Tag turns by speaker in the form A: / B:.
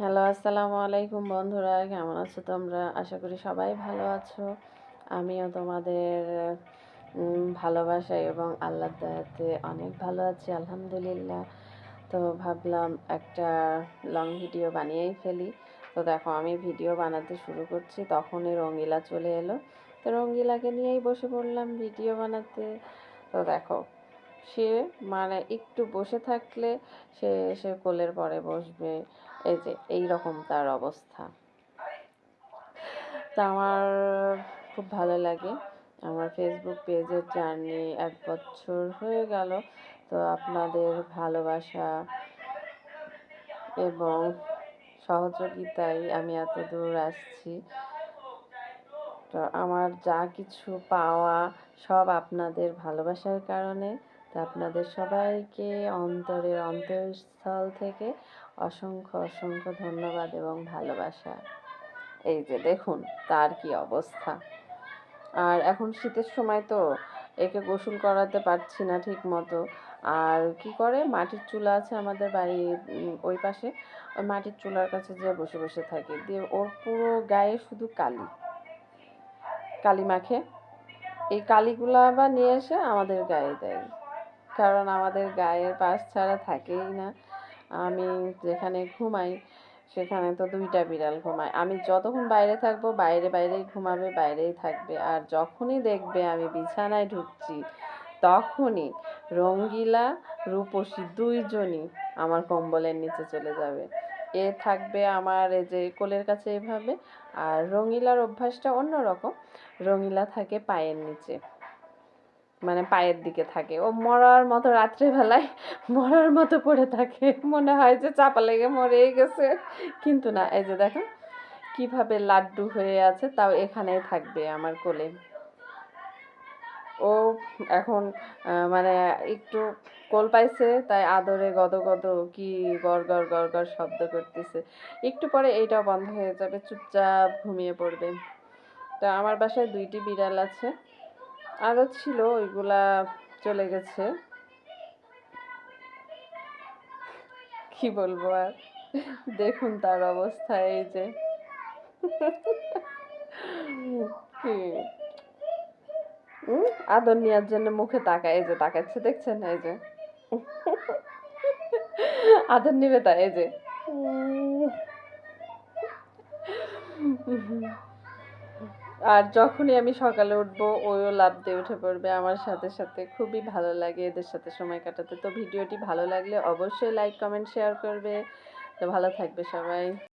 A: Hello, আসসালামু আলাইকুম বন্ধুরা, কেমন আছো তোমরা? আশা করি সবাই ভালো আছো। আমিও তোমাদের ভালোবাসায় এবং আল্লাহর দয়াতে অনেক ভালো আছি, আলহামদুলিল্লাহ। তো ভাবলাম একটা লং ভিডিও বানিয়েই ফেলি। তো দেখো, আমি ভিডিও বানাতে শুরু করছি, তখনই রঙ্গিলা চলে এলো। তো রঙ্গিলাকে নিয়েই বসে পড়লাম ভিডিও বানাতে। তো দেখো সে মানে একটু বসে থাকলে সে সে কোলের পরে বসবে। এই যে এই রকম তার অবস্থা। তা আমার খুব ভালো লাগে। আমার ফেসবুক পেজের জার্নি এক বছর হয়ে গেল। তো আপনাদের ভালোবাসা এবং সহযোগিতায় আমি এত দূর আসছি। তো আমার যা কিছু পাওয়া সব আপনাদের ভালোবাসার কারণে। তো আপনাদের সবাইকে অন্তরের অন্তঃস্থল থেকে অসংখ্য অসংখ্য ধন্যবাদ এবং ভালোবাসা। এই যে দেখুন, তার কি অবস্থা। আর এখন শীতের সময় তো একে গোসল করাতে পারছি না ঠিক মতো আর কি করে? মাটির চুলা আছে আমাদের বাড়ির ওই পাশে। ওই মাটির চুলার কাছে যেয়ে বসে বসে থাকে। দিয়ে ওর পুরো গায়ে শুধু কালি। কালি মাখে। এই কালিগুলো আবার নিয়ে এসে আমাদের গায়ে দেয়। কারণ আমাদের গায়ের পাশ ছাড়া থাকেই না। আমি যেখানে ঘুমাই, সেখানে তো দুইটা বিড়াল ঘুমায়। আমি যতক্ষণ বাইরে থাকব, বাইরে বাইরেই ঘুমাবে, বাইরেই থাকবে। আর যখনই দেখবে আমি বিছানায় ঢুকছি, তখনই রঙ্গিলা, রূপসী দুইজনই আমার কম্বলের নিচে চলে যাবে। এ থাকবে আমার এই যে কোলের কাছে এভাবে। আর রঙিলার অভ্যাসটা অন্যরকম। রঙিলা থাকে পায়ের নিচে। মানে পায়ের দিকে থাকে। ও মরার মতো রাত্রেবেলায় মরার মতো পড়ে থাকে। মনে হয় যে চাপা লেগে মরেই গেছে। কিন্তু না, এই যে দেখো কীভাবে লাড্ডু হয়ে আছে, তাও এখানেই থাকবে আমার কোলে। ও এখন মানে একটু কোল পাইছে, তাই আদরে গদ গদ কি গড় গড় গড় গড় শব্দ করতেছে। একটু পরে এইটাও বন্ধ হয়ে যাবে, চুপচাপ ঘুমিয়ে পড়বে। তো আমার বাসায় দুইটি বিড়াল আছে। আরও ছিল, ওইগুলা চলে গেছে। কি বলব আর? দেখুন তার অবস্থা, এই যে। আদর নেওয়ার জন্য মুখে তাকায় এই যে তাকাচ্ছে, দেখছেন? এই যে। আদর নিবে তা এই যে। আর যখনই আমি সকালে উঠবো, ওইও লাভ দিয়ে উঠে পড়বে। আমার সাথে সাথে খুবই ভালো লাগে এদের সাথে সময় কাটাতে। তো ভিডিওটি ভালো লাগলে অবশ্যই লাইক কমেন্ট শেয়ার করবে। তো ভালো থাকবে সবাই।